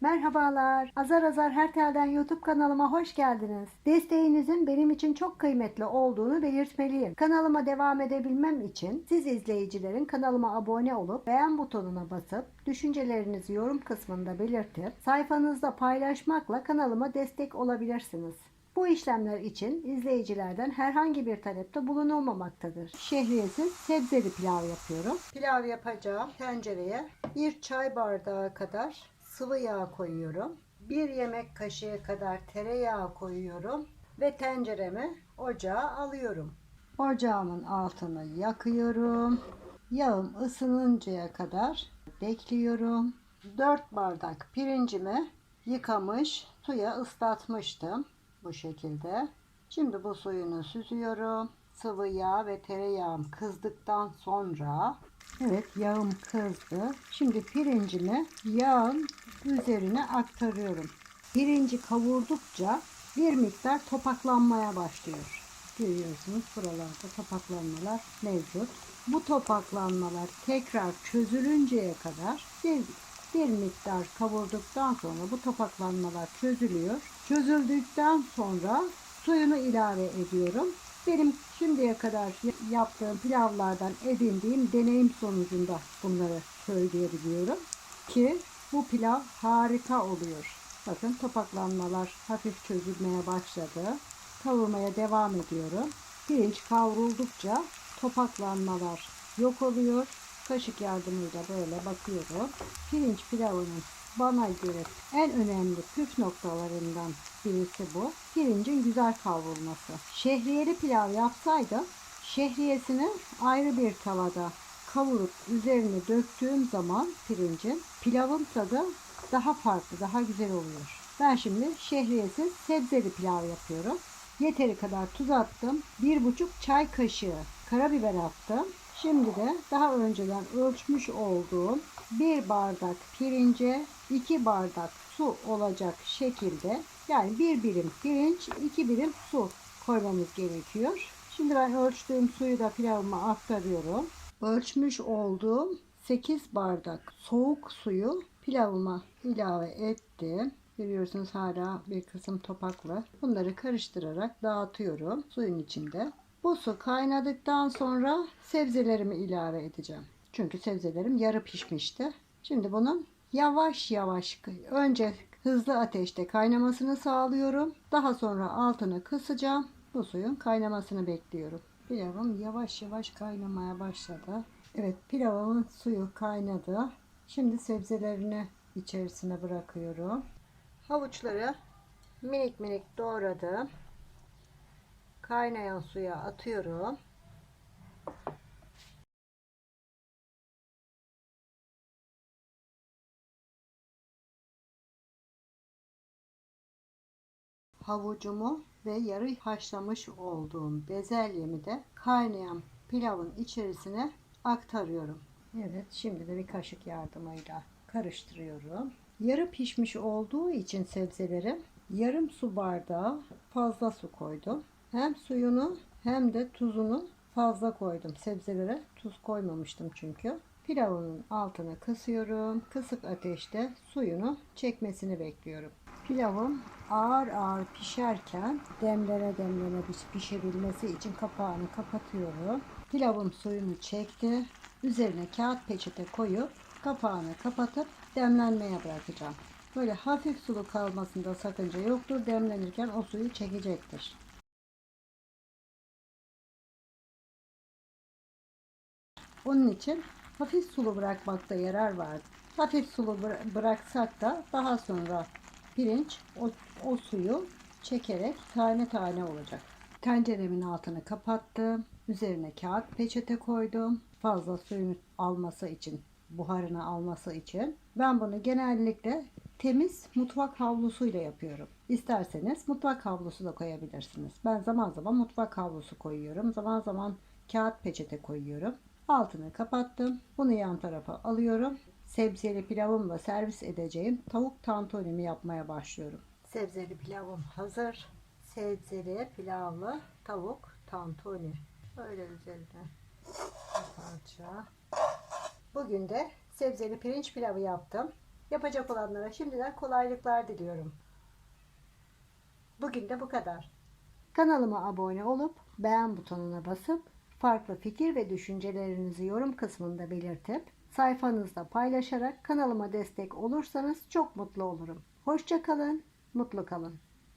Merhabalar. Azar Azar Her Telden YouTube kanalıma hoş geldiniz. Desteğinizin benim için çok kıymetli olduğunu belirtmeliyim. Kanalıma devam edebilmem için siz izleyicilerin kanalıma abone olup beğen butonuna basıp düşüncelerinizi yorum kısmında belirtip sayfanızda paylaşmakla kanalıma destek olabilirsiniz. Bu işlemler için izleyicilerden herhangi bir talepte bulunulmamaktadır. Şehriyesiz sebzeli pilav yapıyorum. Pilav yapacağım tencereye bir çay bardağı kadar sıvı yağ koyuyorum. Bir yemek kaşığı kadar tereyağı koyuyorum ve tenceremi ocağa alıyorum. Ocağımın altını yakıyorum. Yağım ısınıncaya kadar bekliyorum. 4 bardak pirincimi yıkamış, suya ıslatmıştım bu şekilde. Şimdi bu suyunu süzüyorum. Sıvı yağ ve tereyağım kızdıktan sonra Evet yağım kızdı. Şimdi pirincimi yağın üzerine aktarıyorum. Pirinci kavurdukça bir miktar topaklanmaya başlıyor. Görüyorsunuz buralarda topaklanmalar mevcut. Bu topaklanmalar tekrar çözülünceye kadar bir, bir miktar kavurduktan sonra bu topaklanmalar çözülüyor. Çözüldükten sonra suyunu ilave ediyorum. Benim şimdiye kadar yaptığım pilavlardan edindiğim deneyim sonucunda bunları söyleyebiliyorum ki bu pilav harika oluyor. Bakın topaklanmalar hafif çözülmeye başladı. Kavurmaya devam ediyorum. Pirinç kavruldukça topaklanmalar yok oluyor. Kaşık yardımıyla böyle bakıyorum. Pirinç pilavının bana göre en önemli püf noktalarından birisi bu. Pirincin güzel kavrulması. Şehriyeli pilav yapsaydım şehriyesini ayrı bir tavada kavurup üzerine döktüğüm zaman pirincin pilavın tadı daha farklı, daha güzel oluyor. Ben şimdi şehriyesiz sebzeli pilav yapıyorum. Yeteri kadar tuz attım. Bir buçuk çay kaşığı karabiber attım. Şimdi de daha önceden ölçmüş olduğum bir bardak pirince iki bardak su olacak şekilde yani bir birim pirinç iki birim su koymamız gerekiyor. Şimdi ben ölçtüğüm suyu da pilavıma aktarıyorum. Ölçmüş olduğum 8 bardak soğuk suyu pilavıma ilave ettim. Görüyorsunuz hala bir kısım topaklı. Bunları karıştırarak dağıtıyorum suyun içinde. Bu su kaynadıktan sonra sebzelerimi ilave edeceğim. Çünkü sebzelerim yarı pişmişti. Şimdi bunun yavaş yavaş önce hızlı ateşte kaynamasını sağlıyorum. Daha sonra altını kısacağım. Bu suyun kaynamasını bekliyorum. Pilavım yavaş yavaş kaynamaya başladı. Evet pilavımın suyu kaynadı. Şimdi sebzelerini içerisine bırakıyorum. Havuçları minik minik doğradım. Kaynayan suya atıyorum. Havucumu ve yarı haşlamış olduğum bezelyemi de kaynayan pilavın içerisine aktarıyorum. Evet şimdi de bir kaşık yardımıyla karıştırıyorum. Yarı pişmiş olduğu için sebzelerim yarım su bardağı fazla su koydum. Hem suyunu hem de tuzunu fazla koydum. Sebzelere tuz koymamıştım çünkü. Pilavımın altını kısıyorum. Kısık ateşte suyunu çekmesini bekliyorum. Pilavım ağır ağır pişerken demlene demlene pişebilmesi için kapağını kapatıyorum. Pilavım suyunu çekti. Üzerine kağıt peçete koyup kapağını kapatıp demlenmeye bırakacağım. Böyle hafif sulu kalmasında sakınca yoktur. Demlenirken o suyu çekecektir. Onun için hafif sulu bırakmakta yarar var. Hafif sulu bıra- bıraksak da daha sonra pirinç o, o suyu çekerek tane tane olacak. Tenceremin altını kapattım. Üzerine kağıt peçete koydum. Fazla suyunu alması için, buharını alması için. Ben bunu genellikle temiz mutfak havlusuyla yapıyorum. İsterseniz mutfak havlusu da koyabilirsiniz. Ben zaman zaman mutfak havlusu koyuyorum. Zaman zaman kağıt peçete koyuyorum. Altını kapattım. Bunu yan tarafa alıyorum. Sebzeli pilavımla servis edeceğim tavuk tantunimi yapmaya başlıyorum. Sebzeli pilavım hazır. Sebzeli pilavlı tavuk tantuni. Böyle üzerine bir parça. Bugün de sebzeli pirinç pilavı yaptım. Yapacak olanlara şimdiden kolaylıklar diliyorum. Bugün de bu kadar. Kanalıma abone olup beğen butonuna basıp farklı fikir ve düşüncelerinizi yorum kısmında belirtip sayfanızda paylaşarak kanalıma destek olursanız çok mutlu olurum. Hoşça kalın, mutlu kalın.